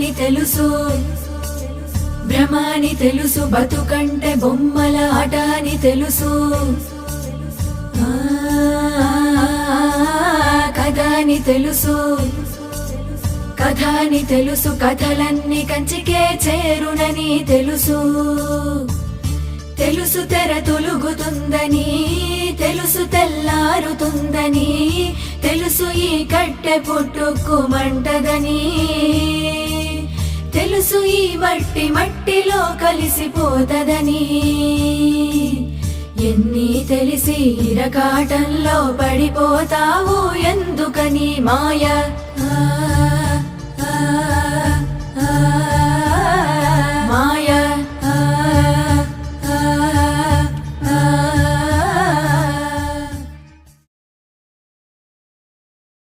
తెలుసు. భ్రమాని తెలుసు. బతుకంటే బొమ్మల ఆట అని తెలుసు. ఆ, కథ అని తెలుసు. కథ అని తెలుసు. కథలన్నీ కంచికే చేరునని తెలుసు. తెలుసు తెర తొలుగుతుందని తెలుసు తెల్లారుతుందని తెలుసు ఈ కట్టె పుట్టుకు మంటదని. తెలుసు ఈ మట్టి మట్టిలో కలిసిపోతదని. ఎన్ని తెలిసి ఇరకాటంలో పడిపోతావు ఎందుకని మాయ?